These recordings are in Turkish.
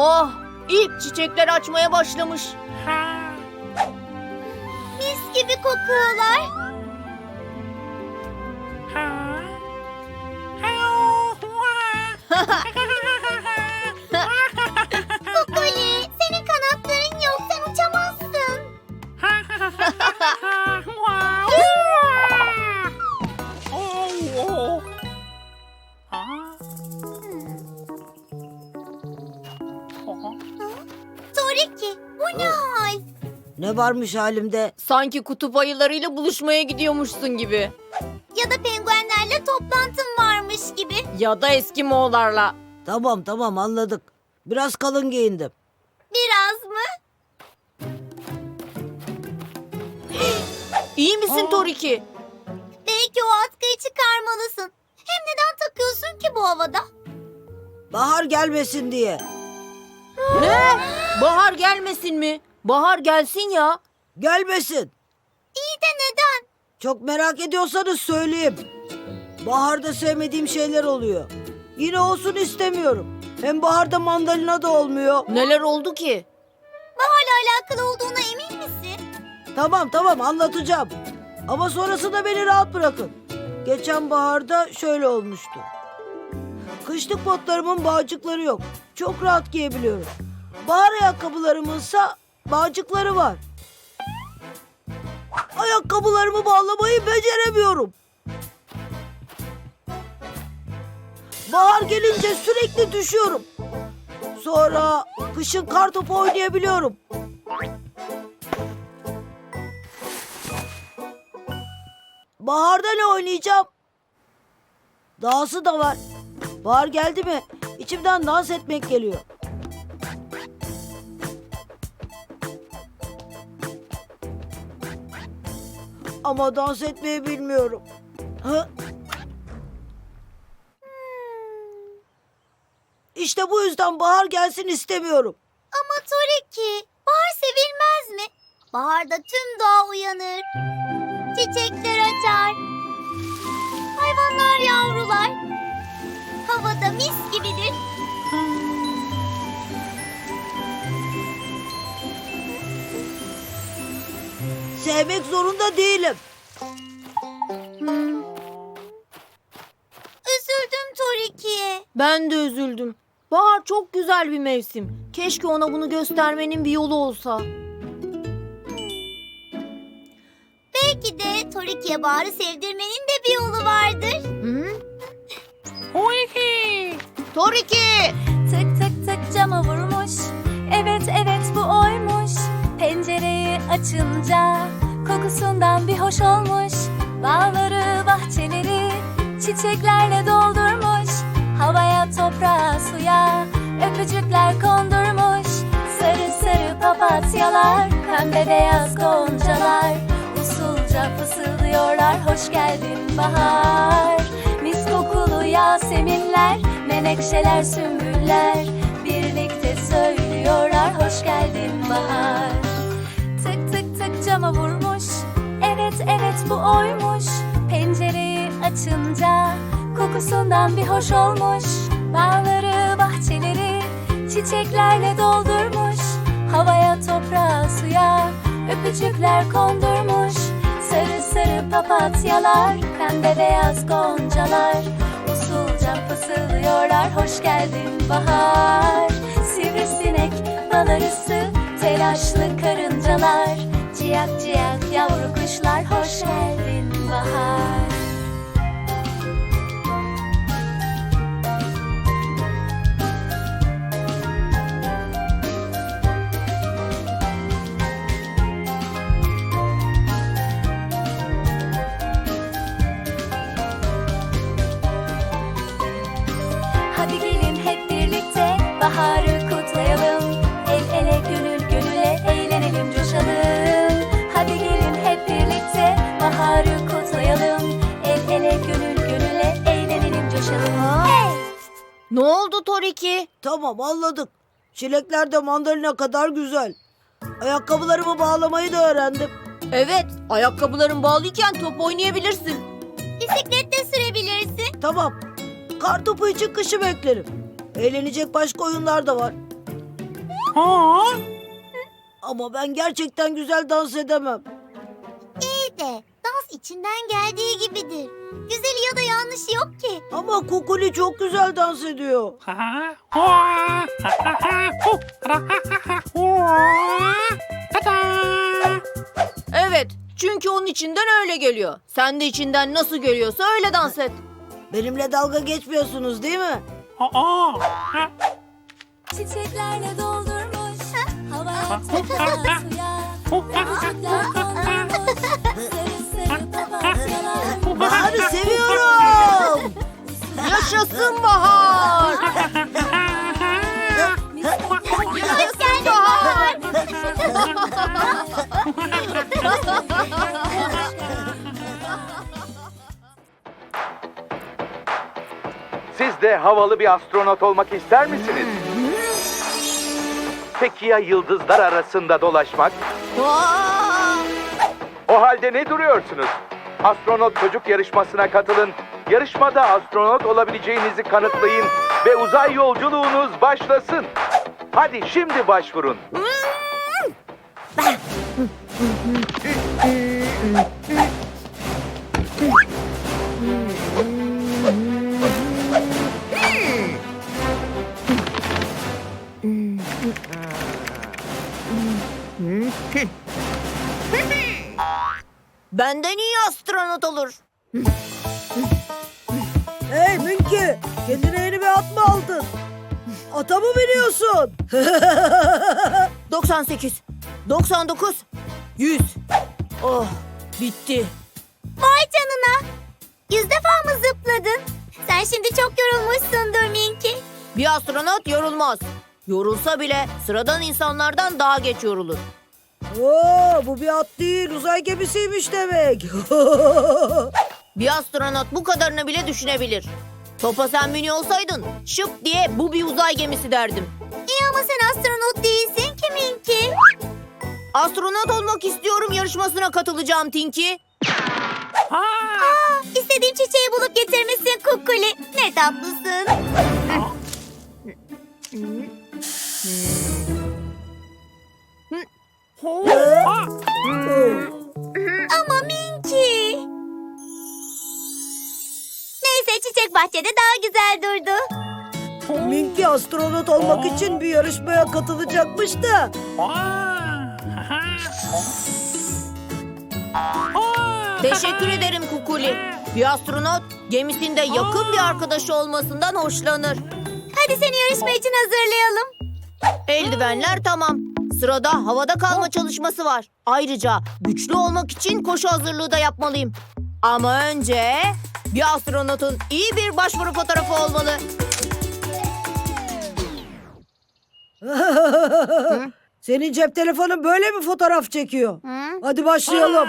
Oh, ilk çiçekler açmaya başlamış. Mis gibi kokuyorlar. Varmış halimde? Sanki kutup ayılarıyla buluşmaya gidiyormuşsun gibi. Ya da penguenlerle toplantın varmış gibi. Ya da Eskimoğullarla. Tamam tamam anladık. Biraz kalın giyindim. Biraz mı? İyi misin Aa. Toriki? Belki o atkıyı çıkarmalısın. Hem neden takıyorsun ki bu havada? Bahar gelmesin diye. Ne? Bahar gelmesin mi? Bahar gelsin ya. Gelmesin. İyi de neden? Çok merak ediyorsanız söyleyeyim. Baharda sevmediğim şeyler oluyor. Yine olsun istemiyorum. Hem baharda mandalina da olmuyor. Neler oldu ki? Baharla alakalı olduğuna emin misin? Tamam tamam anlatacağım. Ama sonrasında beni rahat bırakın. Geçen baharda şöyle olmuştu. Kışlık botlarımın bağcıkları yok. Çok rahat giyebiliyorum. Bahar ayakkabılarımınsa bağcıkları var. Ayakkabılarımı bağlamayı beceremiyorum. Bahar gelince sürekli düşüyorum. Sonra kışın kar topu oynayabiliyorum. Baharda ne oynayacağım? Dahası da var. Bahar geldi mi içimden dans etmek geliyor. Ama dans etmeyi bilmiyorum. Hı? İşte bu yüzden bahar gelsin istemiyorum. Ama Toriki, bahar sevilmez mi? Baharda tüm doğa uyanır. Çiçekler açar. Hayvanlar yavrular. Havada mis gibidir. Sevmek zorunda değilim. Üzüldüm Toriki'ye. Ben de üzüldüm. Bahar çok güzel bir mevsim. Keşke ona bunu göstermenin bir yolu olsa. Belki de Toriki'ye baharı sevdirmenin de bir yolu vardır. Hı? Toriki! Tık tık tık cama vurmuş Evet evet bu oymuş Pencereyi açınca Kokusundan bir hoş olmuş. Bağları bahçeleri Çiçeklerle doldurmuş. Havaya toprağa suya Öpücükler kondurmuş. Sarı sarı papatyalar Pembe beyaz goncalar. Usulca fısıldıyorlar Hoş geldin bahar. Mis kokulu yaseminler Menekşeler sümbüller. Birlikte söylüyorlar Hoş geldin bahar cama vurmuş. Evet evet bu oymuş. Pencereyi açınca Kokusundan bir hoş olmuş. Bağları bahçeleri Çiçeklerle doldurmuş. Havaya toprağa suya Öpücükler kondurmuş. Sarı sarı papatyalar Pembe beyaz goncalar. Usulca fısıldıyorlar. Hoş geldin bahar. Sivrisinek, bal arısı Telaşlı karıncalar Ciyak ciyak yavru kuşlar Hoş geldin bahar kutlayalım. El ele gönül gönüle eğlenelim coşalım. Hey! Ne oldu Toriki? Tamam anladık. Çilekler de mandalina kadar güzel. Ayakkabılarımı bağlamayı da öğrendim. Evet, ayakkabıların bağlıyken top oynayabilirsin. Bisiklet de sürebilirsin. Tamam. Kartopu için kışı beklerim. Eğlenecek başka oyunlar da var. Ama ben gerçekten güzel dans edemem. İyi de içinden geldiği gibidir. Güzeli ya da yanlışı yok ki. Ama Kukuli çok güzel dans ediyor. Evet, çünkü onun içinden öyle geliyor. Sen de içinden nasıl geliyorsa öyle dans et. Benimle dalga geçmiyorsunuz değil mi? Çiçeklerle doldurmuş Havaya toprağa suya sarı papatyalar Bahar'ı seviyorum. Yaşasın bahar! Hoş geldin Bahar. Siz de havalı bir astronot olmak ister misiniz? Peki ya yıldızlar arasında dolaşmak? Aa! O halde ne duruyorsunuz? Astronot çocuk yarışmasına katılın. Yarışmada astronot olabileceğinizi kanıtlayın ve uzay yolculuğunuz başlasın. Hadi şimdi başvurun. Benden iyi astronot olur. Hey Minki, kendine yeni bir at mı aldın? Ata mı biniyorsun? 98, 99, 100. Oh, bitti. Vay canına. Yüz defa mı zıpladın? Sen şimdi çok yorulmuşsundur Minki. Bir astronot yorulmaz. Yorulsa bile sıradan insanlardan daha geç yorulur. Oo, bu bir at değil, uzay gemisiymiş demek. Bir astronot bu kadarını bile düşünebilir. Topa sen biniyor olsaydın şıp diye bu bir uzay gemisi derdim. İyi ama sen astronot değilsin ki Minki. Astronot olmak istiyorum yarışmasına katılacağım Tinky. İstediğim çiçeği bulup getirmişsin Kukuli. Ne tatlısın. Astronot olmak için bir yarışmaya katılacakmış da. Teşekkür ederim Kukuli. Bir astronot gemisinde yakın bir arkadaşı olmasından hoşlanır. Hadi seni yarışma için hazırlayalım. Eldivenler tamam. Sırada havada kalma çalışması var. Ayrıca güçlü olmak için koşu hazırlığı da yapmalıyım. Ama önce bir astronotun iyi bir başvuru fotoğrafı olmalı. Senin cep telefonun böyle mi fotoğraf çekiyor? Hadi başlayalım.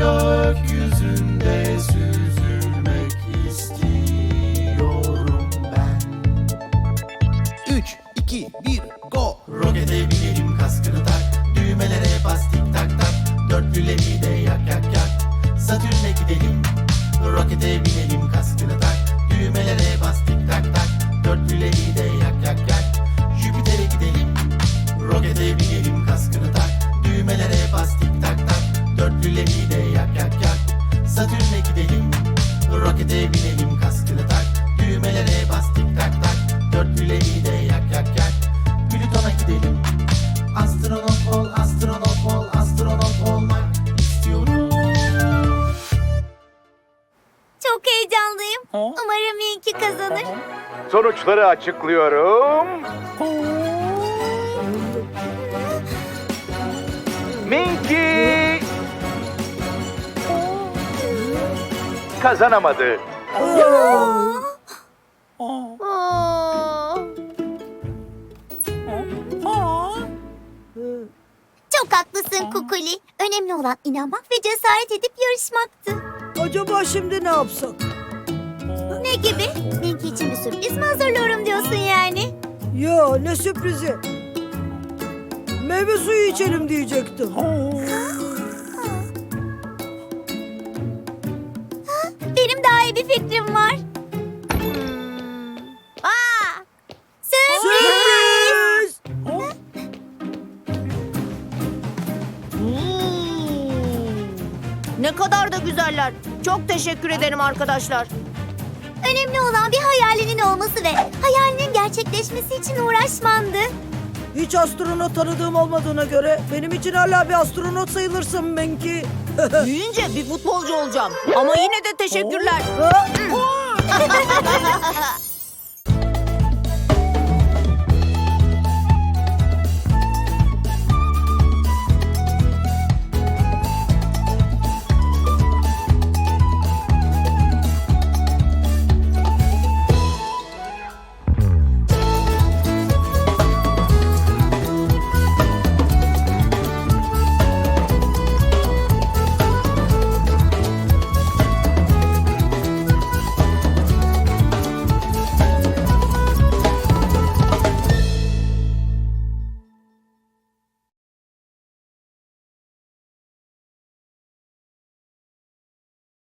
gökyüzünde. Çok heyecanlıyım. Umarım Minky kazanır. Sonuçları açıklıyorum. Minky kazanamadı. Aa. Çok haklısın Kukuli. Önemli olan inanmak ve cesaret edip yarışmaktı. Acaba şimdi ne yapsak? Ne gibi? Minky için bir sürpriz mi hazırlıyorum diyorsun yani? Ya ne sürprizi. Meyve suyu içelim diyecektim. Benim daha iyi bir fikrim var. Kadar da güzeller. Çok teşekkür ederim arkadaşlar. Önemli olan bir hayalinin olması ve hayalinin gerçekleşmesi için uğraşmandı. Hiç astronot tanıdığım olmadığına göre benim için hala bir astronot sayılırsın Benki. Büyüyünce bir futbolcu olacağım. Ama yine de teşekkürler.